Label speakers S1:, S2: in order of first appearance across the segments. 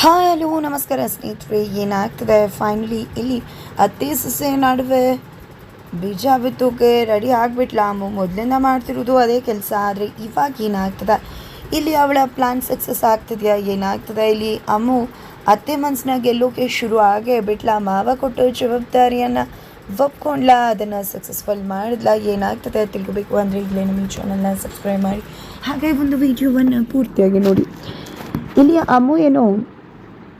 S1: Hi, hello, ನಮಸ್ಕಾರ ಸ್ನೇಹಿತರೆ, ಏನಾಗ್ತದೆ? ಫೈನಲಿ ಇಲ್ಲಿ ಅತ್ತೆ ಸೊಸೆ ನಡುವೆ ಬೀಜ ಬಿತ್ತೋಕೆ ರೆಡಿ ಆಗಿಬಿಟ್ಲ. ಮೊದಲಿಂದ ಮಾಡ್ತಿರೋದು ಅದೇ ಕೆಲಸ, ಆದರೆ ಇವಾಗ ಏನಾಗ್ತದೆ? ಇಲ್ಲಿ ಅವಳ ಪ್ಲ್ಯಾನ್ ಸಕ್ಸಸ್ ಆಗ್ತಿದೆಯಾ? ಏನಾಗ್ತದೆ ಇಲ್ಲಿ? ಅಮ್ಮು ಅತ್ತೆ ಮನಸ್ಸನ್ನ ಗೆಲ್ಲೋಕೆ ಶುರು ಆಗೇ ಬಿಟ್ಲ. ಮಾವ ಕೊಟ್ಟು ಜವಾಬ್ದಾರಿಯನ್ನು ಒಪ್ಕೊಂಡ್ಲ. ಅದನ್ನು ಸಕ್ಸಸ್ಫುಲ್ ಮಾಡಿದ್ಲ. ಏನಾಗ್ತದೆ ತಿಳ್ಕೊಬೇಕು ಅಂದರೆ ಇಲ್ಲೇ ನಮ್ಮ ಚಾನಲ್ನ ಸಬ್ಸ್ಕ್ರೈಬ್ ಮಾಡಿ. ಹಾಗೆ ಒಂದು ವಿಡಿಯೋವನ್ನು ಪೂರ್ತಿಯಾಗಿ ನೋಡಿ. ಇಲ್ಲಿ ಅಮ್ಮು ಏನು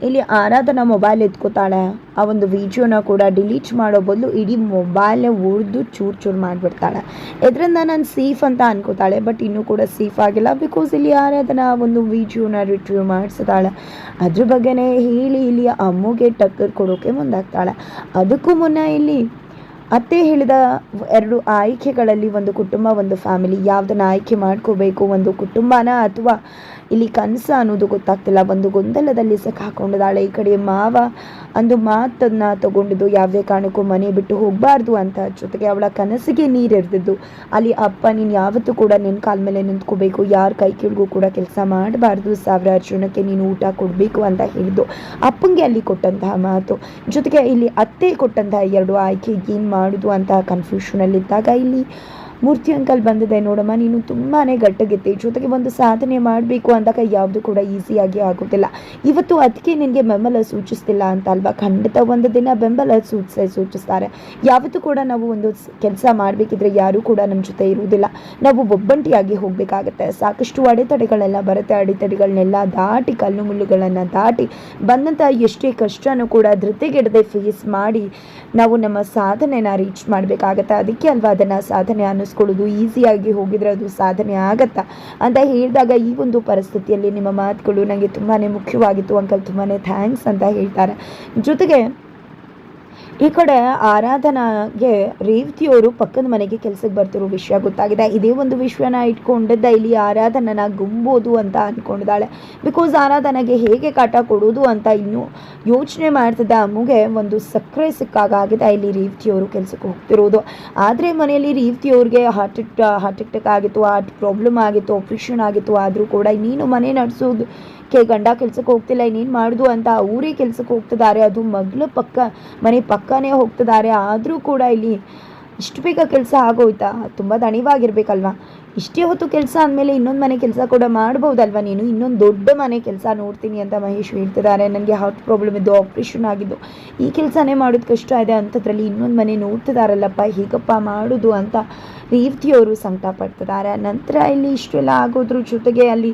S1: ಇಲ್ಲಿ ಆರಾಧನ ಮೊಬೈಲ್ ಎತ್ಕೋತಾಳೆ. ಆ ಒಂದು ವಿಡಿಯೋನ ಕೂಡ ಡಿಲೀಟ್ ಮಾಡೋ ಬದಲು ಇಡೀ ಮೊಬೈಲ್ ಉರಿದು ಚೂರು ಚೂರು ಮಾಡಿಬಿಡ್ತಾಳೆ. ಇದರಿಂದ ನಾನು ಸೇಫ್ ಅಂತ ಅನ್ಕೋತಾಳೆ ಬಟ್ ಇನ್ನೂ ಕೂಡ ಸೇಫ್ ಆಗಿಲ್ಲ ಬಿಕಾಸ್ ಇಲ್ಲಿ ಆರಾಧನಾ ಒಂದು ವಿಡಿಯೋನ ರಿಟ್ರೀವ್ ಮಾಡಿಸ್ತಾಳೆ ಅದ್ರ ಬಗ್ಗೆನೇ ಹೇಳಿ ಇಲ್ಲಿ ಅಮ್ಮುಗೆ ಟಕ್ಕರ್ ಕೊಡೋಕೆ ಮುಂದಾಗ್ತಾಳೆ. ಅದಕ್ಕೂ ಮುನ್ನ ಇಲ್ಲಿ ಅತ್ತೆ ಹೇಳಿದ ಎರಡು ಆಯ್ಕೆಗಳಲ್ಲಿ ಒಂದು ಕುಟುಂಬ, ಒಂದು ಫ್ಯಾಮಿಲಿ ಯಾವುದನ್ನು ಆಯ್ಕೆ ಮಾಡ್ಕೋಬೇಕು, ಒಂದು ಕುಟುಂಬನ ಅಥವಾ ಇಲ್ಲಿ ಕನಸ ಅನ್ನೋದು ಗೊತ್ತಾಗ್ತಿಲ್ಲ. ಒಂದು ಗೊಂದಲದಲ್ಲಿ ಸಿಕ್ಕಾಕೊಂಡಿದ್ದಾಳೆ ಈ ಕಡೆ ಮಾವ ಅಂದು ಮಾತನ್ನು ತಗೊಂಡಿದ್ದು, ಯಾವುದೇ ಕಾರಣಕ್ಕೂ ಮನೆ ಬಿಟ್ಟು ಹೋಗಬಾರ್ದು ಅಂತ. ಜೊತೆಗೆ ಅವಳ ಕನಸಿಗೆ ನೀರೆರೆದಿದ್ದು. ಅಲ್ಲಿ ಅಪ್ಪ, ನೀನು ಯಾವತ್ತೂ ಕೂಡ ನಿನ್ನ ಕಾಲ ಮೇಲೆ ನಿಂತ್ಕೋಬೇಕು. ಯಾರ ಕೈ ಕೆಳಗೂ ಕೂಡ ಕೆಲಸ ಮಾಡಬಾರ್ದು. ಸಾವಿರ ಅರ್ಜುನಕ್ಕೆ ನೀನು ಊಟ ಕೊಡಬೇಕು ಅಂತ ಹೇಳಿದ್ದು. ಅಪ್ಪಂಗೆ ಅಲ್ಲಿ ಕೊಟ್ಟಂತಹ ಮಾತು. ಜೊತೆಗೆ ಇಲ್ಲಿ ಅತ್ತೆ ಕೊಟ್ಟಂತಹ ಎರಡು ಆಯ್ಕೆ ಏನು ಮಾಡೋದು ಅಂತ ಕನ್ಫ್ಯೂಷನಲ್ಲಿದ್ದಾಗ ಇಲ್ಲಿ ಮೂರ್ತಿ ಅಂಕಲ್ ಬಂದಿದೆ ನೋಡಮ್ಮ, ನೀನು ತುಂಬಾ ಗಟ್ಟಗೆತ್ತೆ. ಜೊತೆಗೆ ಒಂದು ಸಾಧನೆ ಮಾಡಬೇಕು ಅಂದಾಗ ಯಾವುದು ಕೂಡ ಈಸಿಯಾಗಿ ಆಗೋದಿಲ್ಲ. ಇವತ್ತು ಅದಕ್ಕೆ ನಿನಗೆ ಬೆಂಬಲ ಸೂಚಿಸ್ತಿಲ್ಲ ಅಂತ ಅಲ್ವಾ ಖಂಡಿತ ಒಂದು ದಿನ ಬೆಂಬಲ ಸೂಚಿಸೇ ಸೂಚಿಸ್ತಾರೆ. ಯಾವತ್ತೂ ಕೂಡ ನಾವು ಒಂದು ಕೆಲಸ ಮಾಡಬೇಕಿದ್ರೆ ಯಾರೂ ಕೂಡ ನಮ್ಮ ಜೊತೆ ಇರುವುದಿಲ್ಲ. ನಾವು ಒಬ್ಬಂಟಿಯಾಗಿ ಹೋಗಬೇಕಾಗತ್ತೆ. ಸಾಕಷ್ಟು ಅಡೆತಡೆಗಳೆಲ್ಲ ಬರುತ್ತೆ. ಅಡೆತಡೆಗಳನ್ನೆಲ್ಲ ದಾಟಿ, ಕಲ್ಲು ಮುಳ್ಳುಗಳನ್ನು ದಾಟಿ ಬಂದಂಥ ಎಷ್ಟೇ ಕಷ್ಟನೂ ಕೂಡ ಧೃತಿಗೆಡದೆ ಫೇಸ್ ಮಾಡಿ ನಾವು ನಮ್ಮ ಸಾಧನೆನ ರೀಚ್ ಮಾಡಬೇಕಾಗತ್ತೆ. ಅದಕ್ಕೆ ಅಲ್ವಾ ಅದನ್ನು ಸಾಧನೆ ಅನ್ನಿಸ್ಕೊಳ್ಳೋದು ಈಸಿಯಾಗಿ ಹೋಗಿದರೆ ಅದು ಸಾಧನೆ ಆಗತ್ತಾ ಅಂತ ಹೇಳಿದಾಗ ಈ ಒಂದು ಪರಿಸ್ಥಿತಿಯಲ್ಲಿ ನಿಮ್ಮ ಮಾತುಗಳು ನನಗೆ ತುಂಬಾ ಮುಖ್ಯವಾಗಿತ್ತು. ಅಂಕಲ್ ತುಂಬಾ ಥ್ಯಾಂಕ್ಸ್ ಅಂತ ಹೇಳ್ತಾರೆ. ಜೊತೆಗೆ ಈ ಕಡೆ ಆರಾಧನಾಗೆ ರೇವತಿಯವರು ಪಕ್ಕದ ಮನೆಗೆ ಕೆಲಸಕ್ಕೆ ಬರ್ತಿರೋ ವಿಷಯ ಗೊತ್ತಾಗಿದೆ. ಇದೇ ಒಂದು ವಿಷಯನ ಇಟ್ಕೊಂಡಿದ್ದ, ಇಲ್ಲಿ ಆರಾಧನನ ಗುಂಬೋದು ಅಂತ ಅಂದ್ಕೊಂಡಿದ್ದಾಳೆ ಬಿಕಾಸ್ ಆರಾಧನೆಗೆ ಹೇಗೆ ಕಾಟ ಕೊಡೋದು ಅಂತ ಇನ್ನೂ ಯೋಚನೆ ಮಾಡ್ತಿದ್ದ ಅಮ್ಮಗೆ ಒಂದು ಸಕ್ಕರೆ ಸಿಕ್ಕಾಗಿದೆ ಇಲ್ಲಿ ರೇವತಿಯವರು ಕೆಲಸಕ್ಕೆ ಹೋಗ್ತಿರೋದು. ಆದರೆ ಮನೆಯಲ್ಲಿ ರೇವತಿಯವ್ರಿಗೆ ಹಾರ್ಟ್ ಹಾರ್ಟ್ ಅಟ್ಯಾಕ್ ಆಗಿತ್ತು ಹಾರ್ಟ್ ಪ್ರಾಬ್ಲಮ್ ಆಗಿತ್ತು ಆಪ್ರೇಷನ್ ಆಗಿತ್ತು, ಆದರೂ ಕೂಡ ನೀನು ಮನೆ ನಡೆಸೋದು ಕೆ ಗಂಡ ಕೆಲ್ಸಕ್ಕೆ ಹೋಗ್ತಿಲ್ಲ, ಇನ್ನೇನು ಮಾಡುದು ಅಂತ ಅವರೇ ಕೆಲ್ಸಕ್ಕೆ ಹೋಗ್ತಿದ್ದಾರೆ. ಅದು ಮಗಳ ಪಕ್ಕ, ಮನೆ ಪಕ್ಕನೇ ಹೋಗ್ತಿದ್ದಾರೆ. ಆದರೂ ಕೂಡ ಇಲ್ಲಿ ಇಷ್ಟು ಬೇಗ ಕೆಲಸ ಆಗೋಯ್ತಾ? ತುಂಬ ದಣಿವಾಗಿರ್ಬೇಕಲ್ವಾ? ಇಷ್ಟೇ ಹೊತ್ತು ಕೆಲಸ ಅಂದಮೇಲೆ ಇನ್ನೊಂದು ಮನೆ ಕೆಲಸ ಕೂಡ ಮಾಡ್ಬೋದಲ್ವ ನೀನು? ಇನ್ನೊಂದು ದೊಡ್ಡ ಮನೆ ಕೆಲಸ ನೋಡ್ತೀನಿ ಅಂತ ಮಹೇಶ್ ಹೇಳ್ತಿದ್ದಾರೆ. ನನಗೆ ಹಾರ್ಟ್ ಪ್ರಾಬ್ಲಮ್ ಇದ್ದು ಆಪ್ರೇಷನ್ ಆಗಿದ್ದು. ಈ ಕೆಲಸನೇ ಮಾಡೋದು ಕಷ್ಟ ಇದೆ. ಅಂಥದ್ರಲ್ಲಿ ಇನ್ನೊಂದು ಮನೆ ನೋಡ್ತಿದಾರಲ್ಲಪ್ಪ, ಹೇಗಪ್ಪ ಮಾಡೋದು ಅಂತ ರೇವತಿಯವರು ಸಂಕಟ ಪಡ್ತಿದ್ದಾರೆ ನಂತರ ಇಲ್ಲಿ ಇಷ್ಟೆಲ್ಲ ಆಗೋದ್ರ ಜೊತೆಗೆ ಅಲ್ಲಿ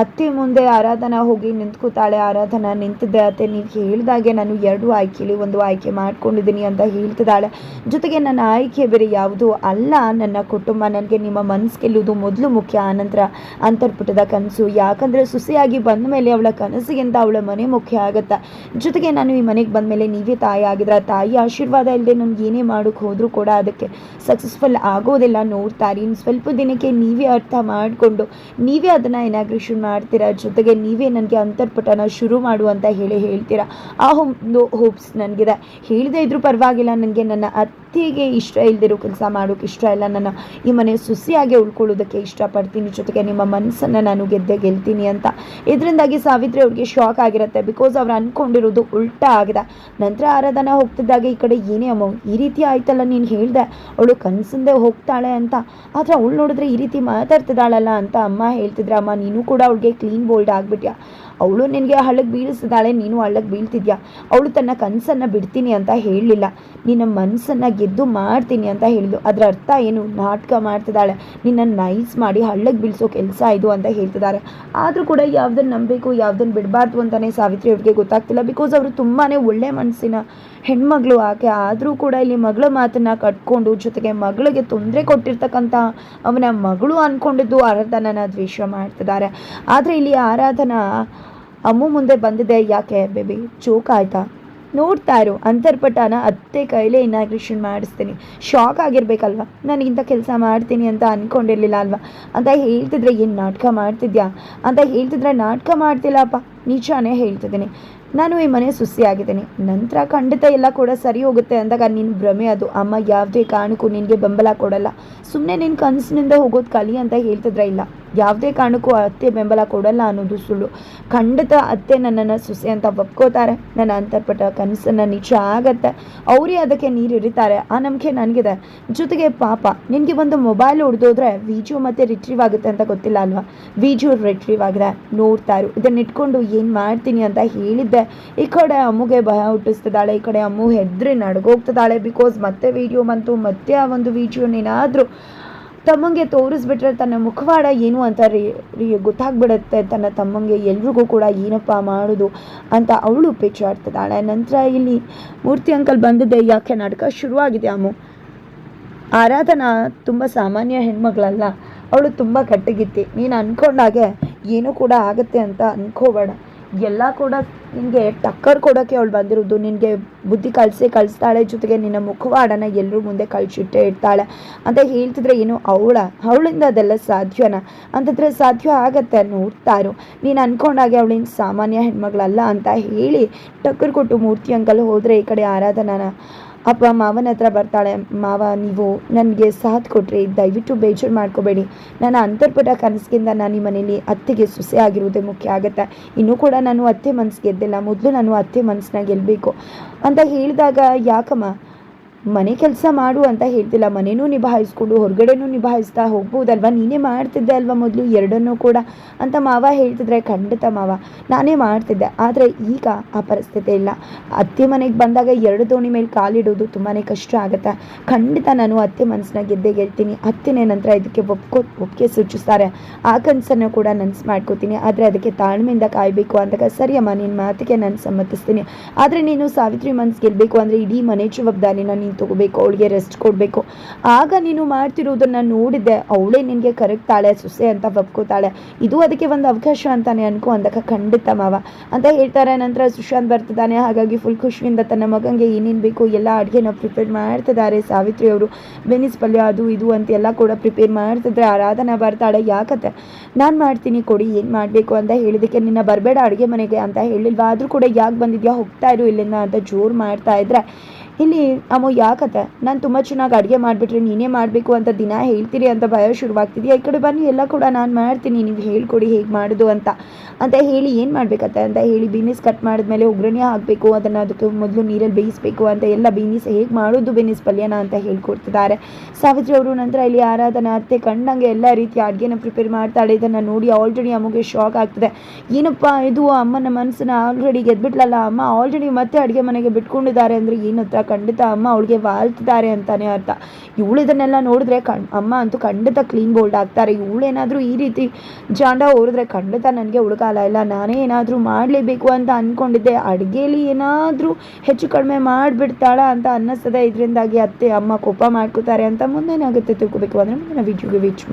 S1: ಅತ್ತೆ ಮುಂದೆ ಆರಾಧನಾ ಹೋಗಿ ನಿಂತ್ಕೋತಾಳೆ. ಆರಾಧನಾ ನಿಂತಿದ್ದೆ. ಅತ್ತೆ, ನೀವು ಹೇಳಿದಾಗೆ ನಾನು ಎರಡು ಆಯ್ಕೆಲಿ ಒಂದು ಆಯ್ಕೆ ಮಾಡ್ಕೊಂಡಿದ್ದೀನಿ ಅಂತ ಹೇಳ್ತಿದ್ದಾಳೆ. ಜೊತೆಗೆ ನನ್ನ ಆಯ್ಕೆ ಬೇರೆ ಯಾವುದು ಅಲ್ಲ. ನನ್ನ ಕುಟುಂಬ, ನನಗೆ ನಿಮ್ಮ ಮನಸ್ಸು ಗೆಲ್ಲುವುದು ಮೊದಲು ಮುಖ್ಯ. ಆನಂತರ ಅಂತರ್ಪುಟದ ಕನಸು. ಯಾಕಂದರೆ ಸುಸಿಯಾಗಿ ಬಂದ ಮೇಲೆ ಅವಳ ಕನಸಿಗಿಂತ ಅವಳ ಮನೆ ಮುಖ್ಯ ಆಗುತ್ತೆ? ಜೊತೆಗೆ ನಾನು ಈ ಮನೆಗೆ ಬಂದ ಮೇಲೆ ನೀವೇ ತಾಯಿ ಆಗಿದ್ರೆ? ತಾಯಿ ಆಶೀರ್ವಾದ ಇಲ್ಲದೆ ನನಗೆ ಏನೇ ಮಾಡೋಕ್ಕೆ ಹೋದರೂ ಕೂಡ ಅದಕ್ಕೆ ಸಕ್ಸಸ್ಫುಲ್ ಆಗೋದಿಲ್ಲ ನೋಡ್ತಾರೆ ಇನ್ನು ಸ್ವಲ್ಪ ದಿನಕ್ಕೆ ನೀವೇ ಅರ್ಥ ಮಾಡಿಕೊಂಡು ನೀವೇ ಅದನ್ನು ಇನಾಗ್ರೇಷನ್ ಮಾಡ್ತೀರಾ? ಜೊತೆಗೆ ನೀವೇ ನನಗೆ ಅಂತರ್ಪಟನ ಶುರು ಮಾಡು ಅಂತ ಹೇಳಿ ಹೇಳ್ತೀರಾ? ಆ ಒಂದು ಹೋಪ್ಸ್ ನನಗಿದೆ. ಹೇಳದೇ ಇದ್ರೂ ಪರವಾಗಿಲ್ಲ. ನನಗೆ ನನ್ನ ಅತ್ತಿಗೆ ಇಷ್ಟ ಇಲ್ದಿರೋ ಕೆಲಸ ಮಾಡೋಕೆ ಇಷ್ಟ ಇಲ್ಲ ನಾನು ಈ ಮನೆ ಸುಸಿಯಾಗಿ ಉಳ್ಕೊಳ್ಳೋದಕ್ಕೆ ಇಷ್ಟಪಡ್ತೀನಿ. ಜೊತೆಗೆ ನಿಮ್ಮ ಮನಸ್ಸನ್ನು ನಾನು ಗೆದ್ದೆ ಗೆಲ್ತೀನಿ ಅಂತ. ಇದರಿಂದಾಗಿ ಸಾವಿತ್ರಿ ಅವ್ರಿಗೆ ಶಾಕ್ ಆಗಿರುತ್ತೆ. ಬಿಕಾಸ್ ಅವ್ರು ಅಂದ್ಕೊಂಡಿರೋದು ಉಲ್ಟಾ ಆಗಿದೆ. ನಂತರ ಆರಾಧನಾ ಹೋಗ್ತಿದ್ದಾಗ ಈ ಕಡೆ, ಏನೇ ಅಮ್ಮ ಈ ರೀತಿ ಆಯ್ತಲ್ಲ ನೀನು ಹೇಳಿದೆ? ಅವಳು ಕನಸಿಂದೆ ಹೋಗ್ತಾಳೆ ಅಂತ. ಆದರೆ ಅವಳು ನೋಡಿದ್ರೆ ಈ ರೀತಿ ಮಾತಾಡ್ತಿದ್ದಾಳಲ್ಲ ಅಂತ ಅಮ್ಮ ಹೇಳ್ತಿದ್ರೆ. ಅಮ್ಮ, ನೀನು ಕೂಡ ಅವಳಿಗೆ ಕ್ಲೀನ್ ಬೋಲ್ಡ್ ಆಗ್ಬಿಟ್ಯಾ? ಅವಳು ನಿನಗೆ ಹಳ್ಳಕ್ಕೆ ಬೀಳಿಸಿದಾಳೆ, ನೀನು ಹಳ್ಳಕ್ಕೆ ಬೀಳ್ತಿದ್ಯಾ? ಅವಳು ತನ್ನ ಕನಸನ್ನು ಬಿಡ್ತೀನಿ ಅಂತ ಹೇಳಲಿಲ್ಲ ನಿನ್ನ ಮನಸ್ಸನ್ನು ಗೆದ್ದು ಮಾಡ್ತೀನಿ ಅಂತ ಹೇಳಿದ್ದು ಅದರ ಅರ್ಥ ಏನು? ನಾಟಕ ಮಾಡ್ತಿದ್ದಾಳೆ. ನಿನ್ನ ನೈಸ್ ಮಾಡಿ ಹಳ್ಳಕ್ಕೆ ಬೀಳಿಸೋ ಕೆಲಸ ಇದು ಅಂತ ಹೇಳ್ತಿದ್ದಾರೆ. ಆದರೂ ಕೂಡ ಯಾವುದನ್ನು ನಂಬಬೇಕು ಯಾವುದನ್ನು ಬಿಡಬಾರ್ದು ಅಂತಲೇ ಸಾವಿತ್ರಿ ಅವ್ರಿಗೆ ಗೊತ್ತಾಗ್ತಿಲ್ಲ. ಬಿಕಾಸ್ ಅವರು ತುಂಬಾ ಒಳ್ಳೆ ಮನಸ್ಸಿನ ಹೆಣ್ಮಗಳು ಆಕೆ. ಆದರೂ ಕೂಡ ಇಲ್ಲಿ ಮಗಳ ಮಾತನ್ನು ಕಟ್ಕೊಂಡು ಜೊತೆಗೆ ಮಗಳಿಗೆ ತೊಂದರೆ ಕೊಟ್ಟಿರ್ತಕ್ಕಂಥ ಅವನ ಮಗಳು ಅಂದ್ಕೊಂಡಿದ್ದು ಆರಾಧನನ ದ್ವೇಷ ಮಾಡ್ತಿದ್ದಾರೆ. ಆದರೆ ಇಲ್ಲಿ ಆರಾಧನಾ ಅಮ್ಮು ಮುಂದೆ ಬಂದಿದೆ. ಯಾಕೆ ಬೇಬಿ? ಚೋಕ್ ಆಯ್ತಾ ನೋಡ್ತಾ ಇರು. ಅಂತರ್ಪಟನ ಅತ್ತೆ ಕೈಲೇ ಇನಾಗ್ರೇಷನ್ ಮಾಡಿಸ್ತೀನಿ. ಶಾಕ್ ಆಗಿರ್ಬೇಕಲ್ವ? ನಾನು ಇಂಥ ಕೆಲಸ ಮಾಡ್ತೀನಿ ಅಂತ ಅನ್ಕೊಂಡಿರ್ಲಿಲ್ಲ ಅಲ್ವಾ? ಅಂತ ಹೇಳ್ತಿದ್ರೆ, ಏನು ನಾಟಕ ಮಾಡ್ತಿದ್ಯಾ? ಅಂತ ಹೇಳ್ತಿದ್ರೆ, ನಾಟಕ ಮಾಡ್ತಿಲ್ಲಪ್ಪ ನಿಜಾನೇ ಹೇಳ್ತಿದ್ದೀನಿ. ನಾನು ಈ ಮನೆ ಸುಸಿಯಾಗಿದ್ದೀನಿ ನಂತರ ಖಂಡಿತ ಎಲ್ಲ ಕೂಡ ಸರಿ ಹೋಗುತ್ತೆ ಅಂದಾಗ ನಿನ್ನ ಭ್ರಮೆ, ಅದು ಅಮ್ಮ ಯಾವುದೇ ಕಾರಣಕ್ಕೂ ನಿನಗೆ ಬೆಂಬಲ ಕೊಡಲ್ಲ. ಸುಮ್ಮನೆ ನಿನ್ನ ಕನಸಿನಿಂದ ಹೋಗೋದು ಕಲಿ ಅಂತ ಹೇಳ್ತಿದ್ರೆ ಇಲ್ಲ. ಯಾವುದೇ ಕಾರಣಕ್ಕೂ ಅತ್ತೆ ಬೆಂಬಲ ಕೊಡಲ್ಲ ಅನ್ನೋದು ಸುಳ್ಳು. ಖಂಡಿತ ಅತ್ತೆ ನನ್ನನ್ನು ಸುಸೆ ಅಂತ ಒಪ್ಕೋತಾರೆ. ನನ್ನ ಅಂತರ್ಪಟ್ಟ ಕನಸನ್ನು ನಿಜ ಆಗತ್ತೆ. ಅವರೇ ಅದಕ್ಕೆ ನೀರು ಇರಿತಾರೆ. ಆ ನಂಬಿಕೆ ನನಗಿದೆ. ಜೊತೆಗೆ ಪಾಪ, ನಿನಗೆ ಒಂದು ಮೊಬೈಲ್ ಹೊಡೆದೋದ್ರೆ ವಿಡಿಯೋ ಮತ್ತೆ ರಿಟ್ರೀವ್ ಆಗುತ್ತೆ ಅಂತ ಗೊತ್ತಿಲ್ಲ ಅಲ್ವಾ? ವಿಡಿಯೋ ರಿಟ್ರೀವ್ ಆಗಿದೆ. ನೋಡ್ತಾ ಇದನ್ನಿಟ್ಕೊಂಡು ಏನು ಮಾಡ್ತೀನಿ ಅಂತ ಹೇಳಿದ್ದೆ. ಈ ಕಡೆ ಅಮ್ಮಗೆ ಭಯ ಹುಟ್ಟಿಸ್ತಿದ್ದಾಳೆ, ಈ ಕಡೆ ಅಮ್ಮು ಹೆದ್ರಿ ನಡ್ಗೋಗ್ತಿದ್ದಾಳೆ ಬಿಕಾಸ್ ಮತ್ತೆ ವಿಡಿಯೋ ಬಂತು, ಮತ್ತೆ ಆ ಒಂದು ವಿಡಿಯೋನೇನಾದರೂ ತಮ್ಮಂಗೆ ತೋರಿಸ್ಬಿಟ್ರೆ ತನ್ನ ಮುಖವಾಡ ಏನು ಅಂತ ರೀ ಗೊತ್ತಾಗ್ಬಿಡುತ್ತೆ. ತನ್ನ ತಮ್ಮಂಗೆ ಎಲ್ರಿಗೂ ಕೂಡ ಏನಪ್ಪ ಮಾಡೋದು ಅಂತ ಅವಳು ಪೇಚಾಡ್ತಿದ್ದಾಳೆ. ನಂತರ ಇಲ್ಲಿ ಮೂರ್ತಿ ಅಂಕಲ್ ಬಂದಿದ್ದೆ, ಯಾಕೆ ನಾಟಕ ಶುರುವಾಗಿದೆ ಅಮ್ಮು? ಆರಾಧನಾ ತುಂಬ ಸಾಮಾನ್ಯ ಹೆಣ್ಮಗಳಲ್ಲ, ಅವಳು ತುಂಬ ಕಟ್ಟಿಗಿತ್ತಿ. ನೀನು ಅಂದ್ಕೊಂಡಾಗೆ ಏನೂ ಕೂಡ ಆಗುತ್ತೆ ಅಂತ ಅನ್ಕೋಬೇಡ. ಎಲ್ಲ ಕೂಡ ನಿನಗೆ ಟಕ್ಕರ್ ಕೊಡೋಕ್ಕೆ ಅವಳು ಬಂದಿರೋದು. ನಿನಗೆ ಬುದ್ಧಿ ಕಳಿಸಿ ಕಳಿಸ್ತಾಳೆ ಜೊತೆಗೆ ನಿನ್ನ ಮುಖವಾಡನ ಎಲ್ಲರೂ ಮುಂದೆ ಕಳಿಸಿಟ್ಟೇ ಇಡ್ತಾಳೆ ಅಂತ ಹೇಳ್ತಿದ್ರೆ ಏನು, ಅವಳ, ಅವಳಿಂದ ಅದೆಲ್ಲ ಸಾಧ್ಯನ? ಅಂತಂದರೆ ಸಾಧ್ಯ ಆಗತ್ತೆ ನೋಡ್ತಾ ಇರು. ನೀನು ಅಂದ್ಕೊಂಡಾಗೆ ಅವಳಿನ ಸಾಮಾನ್ಯ ಹೆಣ್ಮಗಳಲ್ಲ ಅಂತ ಹೇಳಿ ಟಕ್ಕರ್ ಕೊಟ್ಟು ಮೂರ್ತಿ ಅಂಕಲ್ ಹೋದರೆ ಈ ಕಡೆ ಆರಾಧನಾನ ಅಪ್ಪ, ಮಾವನ ಹತ್ರ ಬರ್ತಾಳೆ. ಮಾವ, ನೀವು ನನಗೆ ಸಾಥ್ ಕೊಟ್ಟರೆ ದಯವಿಟ್ಟು ಬೇಜಾರು ಮಾಡ್ಕೋಬೇಡಿ. ನನ್ನ ಅಂತರ್ಪಟ ಕನಸಿಗಿಂತ ನಾನು ಈ ಮನೇಲಿ ಅತ್ತೆಗೆ ಸೊಸೆ ಆಗಿರುವುದೇ ಮುಖ್ಯ ಆಗುತ್ತೆ. ಇನ್ನೂ ಕೂಡ ನಾನು ಅತ್ತೆ ಮನಸ್ಸು ಗೆದ್ದಿಲ್ಲ ಮೊದಲು ನಾನು ಅತ್ತೆ ಮನಸ್ಸನ್ನ ಗೆಲ್ಲಬೇಕು ಅಂತ ಹೇಳಿದಾಗ, ಯಾಕಮ್ಮ? ಮನೆ ಕೆಲಸ ಮಾಡು ಅಂತ ಹೇಳ್ತಿಲ್ಲ. ಮನೇನೂ ನಿಭಾಯಿಸ್ಕೊಂಡು ಹೊರಗಡೆನೂ ನಿಭಾಯಿಸ್ತಾ ಹೋಗ್ಬೋದಲ್ವಾ? ನೀನೇ ಮಾಡ್ತಿದ್ದೆ ಅಲ್ವಾ ಮೊದಲು? ಎರಡನ್ನೂ ಕೂಡ ಅಂತ ಮಾವ ಹೇಳ್ತಿದ್ರೆ ಖಂಡಿತ ಮಾವ. ನಾನೇ ಮಾಡ್ತಿದ್ದೆ. ಆದರೆ ಈಗ ಆ ಪರಿಸ್ಥಿತಿ ಇಲ್ಲ. ಅತ್ತೆ ಮನೆಗೆ ಬಂದಾಗ ಎರಡು ದೋಣಿ ಮೇಲೆ ಕಾಲಿಡೋದು ತುಂಬಾ ಕಷ್ಟ ಆಗುತ್ತೆ. ಖಂಡಿತ ನಾನು ಅತ್ತೆ ಮನಸ್ಸನ್ನ ಗೆದ್ದೆ ಗೆಲ್ತೀನಿ. ಅತ್ತೆನೇ ನಂತರ ಇದಕ್ಕೆ ಒಪ್ಕೊ ಒಪ್ಪಿಗೆ ಸೂಚಿಸ್ತಾರೆ. ಆ ಕನಸನ್ನು ಕೂಡ ನನಸು ಮಾಡ್ಕೋತೀನಿ. ಆದರೆ ಅದಕ್ಕೆ ತಾಳ್ಮೆಯಿಂದ ಕಾಯಬೇಕು ಅಂದಾಗ ಸರಿಯಮ್ಮ ನಿನ್ನ ಮಾತಿಗೆ ನಾನು ಸಮ್ಮತಿಸ್ತೀನಿ. ಆದರೆ ನೀನು ಸಾವಿತ್ರಿ ಮನ್ಸು ಗೆಲ್ಲಬೇಕು ಅಂದರೆ ಇಡೀ ಮನೆ ಜವಾಬ್ದಾರಿನ ತಗೋಬೇಕು, ಅವಳಿಗೆ ರೆಸ್ಟ್ ಕೊಡಬೇಕು. ಆಗ ನೀನು ಮಾಡ್ತಿರೋದನ್ನ ನೋಡಿದ್ದೆ ಅವಳೇ ನಿನಗೆ ಕರಗ್ತಾಳೆ ಸೊಸೆ ಅಂತ ಒಪ್ಕೋತಾಳೆ. ಇದು ಅದಕ್ಕೆ ಒಂದು ಅವಕಾಶ ಅಂತಾನೆ ಅನ್ಕೋ ಅಂದಾಗ ಖಂಡಿತ ಮಾವ. ಅಂತ ಹೇಳ್ತಾರೆ. ನಂತರ ಸುಶಾಂತ್ ಬರ್ತಿದ್ದಾನೆ. ಹಾಗಾಗಿ ಫುಲ್ ಖುಷಿಯಿಂದ ತನ್ನ ಮಗನಿಗೆ ಏನೇನು ಬೇಕು ಎಲ್ಲ ಅಡುಗೆನ ಪ್ರಿಪೇರ್ ಮಾಡ್ತಿದ್ದಾರೆ. ಸಾವಿತ್ರಿ ಅವರು ಬೆನಿಸ್ ಪಲ್ಯ ಅದು ಇದು ಅಂತ ಎಲ್ಲ ಕೂಡ ಪ್ರಿಪೇರ್ ಮಾಡ್ತಿದ್ರೆ ಆರಾಧನಾ ಬರ್ತಾಳೆ. ಯಾಕತ್ತೆ ನಾನು ಮಾಡ್ತೀನಿ ಕೊಡಿ, ಏನು ಮಾಡಬೇಕು ಅಂತ ಹೇಳಿದಕ್ಕೆ ನಿನ್ನ ಬರಬೇಡ ಅಡುಗೆ ಮನೆಗೆ ಅಂತ ಹೇಳಿಲ್ವಾ? ಆದರೂ ಕೂಡ ಯಾಕೆ ಬಂದಿದ್ಯಾ? ಹೋಗ್ತಾ ಇರು ಇಲ್ಲಿಂದ ಅಂತ ಜೋರು ಮಾಡ್ತಾ ಇದ್ರೆ. ಇಲ್ಲಿ ಅಮ್ಮ ಯಾಕತ್ತೆ? ನಾನು ತುಂಬ ಚೆನ್ನಾಗಿ ಅಡುಗೆ ಮಾಡಿಬಿಟ್ರೆ ನೀನೇ ಮಾಡಬೇಕು ಅಂತ ದಿನ ಹೇಳ್ತೀರಿ ಅಂತ ಭಯ ಶುರುವಾಗ್ತಿದ್ಯಾ? ಈ ಕಡೆ ಬನ್ನಿ, ಎಲ್ಲ ಕೂಡ ನಾನು ಮಾಡ್ತೀನಿ, ನೀವು ಹೇಳ್ಕೊಡಿ ಹೇಗೆ ಮಾಡೋದು ಅಂತ. ಅಂತ ಹೇಳಿ ಏನು ಮಾಡಬೇಕತ್ತೆ ಅಂತ ಹೇಳಿ ಬೀನಿಸ್ ಕಟ್ ಮಾಡಿದ್ಮೇಲೆ ಒಗ್ಗರಣೆ ಹಾಕಬೇಕು, ಅದನ್ನು ಅದಕ್ಕೆ ಮೊದಲು ನೀರಲ್ಲಿ ಬೇಯಿಸಬೇಕು ಅಂತ ಎಲ್ಲ ಬೀನೀಸ್ ಹೇಗೆ ಮಾಡೋದು ಬೀನೀಸ್ ಪಲ್ಯನ ಅಂತ ಹೇಳ್ಕೊಡ್ತಿದ್ದಾರೆ. ಸಾವಿತ್ರಿ ಅವರು ನಂತರ ಇಲ್ಲಿ ಆರಾಧನಾ ಅತ್ತೆ ಕಂಡಂಗೆ ಎಲ್ಲ ರೀತಿಯ ಅಡುಗೆನ ಪ್ರಿಪೇರ್ ಮಾಡ್ತಾಳೆ, ಇದನ್ನು ನೋಡಿ ಆಲ್ರೆಡಿ ಅಮ್ಮಗೆ ಶಾಕ್ ಆಗ್ತದೆ. ಏನಪ್ಪ ಇದು? ಅಮ್ಮನ ಮನಸ್ಸನ್ನ ಆಲ್ರೆಡಿ ಗೆದ್ಬಿಟ್ಲಲ್ಲ, ಅಮ್ಮ ಆಲ್ರೆಡಿ ಮತ್ತೆ ಅಡುಗೆ ಮನೆಗೆ ಬಿಟ್ಕೊಂಡಿದ್ದಾರೆ ಅಂದರೆ ಏನು ಹತ್ರ ಖಂಡಿತ ಅಮ್ಮ ಅವಳಿಗೆ ವಾಲ್ತಿದ್ದಾರೆ ಅಂತಾನೆ ಅರ್ಥ. ಇವಳು ಇದನ್ನೆಲ್ಲ ನೋಡಿದ್ರೆ ಕಣ್, ಅಮ್ಮ ಅಂತೂ ಖಂಡಿತ ಕ್ಲೀನ್ ಬೋಲ್ಡ್ ಆಗ್ತಾರೆ. ಇವಳೇನಾದರೂ ಈ ರೀತಿ ಜಾಂಡ ಹೊರಿದ್ರೆ ಖಂಡಿತ ನನಗೆ ಉಳ್ಕಾಲ ಇಲ್ಲ. ನಾನೇ ಏನಾದರೂ ಮಾಡಲೇಬೇಕು ಅಂತ ಅಂದ್ಕೊಂಡಿದ್ದೆ ಅಡುಗೆಯಲ್ಲಿ ಏನಾದರೂ ಹೆಚ್ಚು ಕಡಿಮೆ ಮಾಡಿಬಿಡ್ತಾಳ ಅಂತ ಅನ್ನಿಸ್ತದೆ. ಇದರಿಂದಾಗಿ ಅತ್ತೆ, ಅಮ್ಮ ಕೋಪ ಮಾಡ್ಕೋತಾರೆ ಅಂತ ಮುಂದೇನಾಗುತ್ತೆ ತಿಳ್ಕೊಬೇಕು. ಅಂದರೆ ಮುಂದಿನ ವಿಡಿಯೋಗೆ ವಿಚ್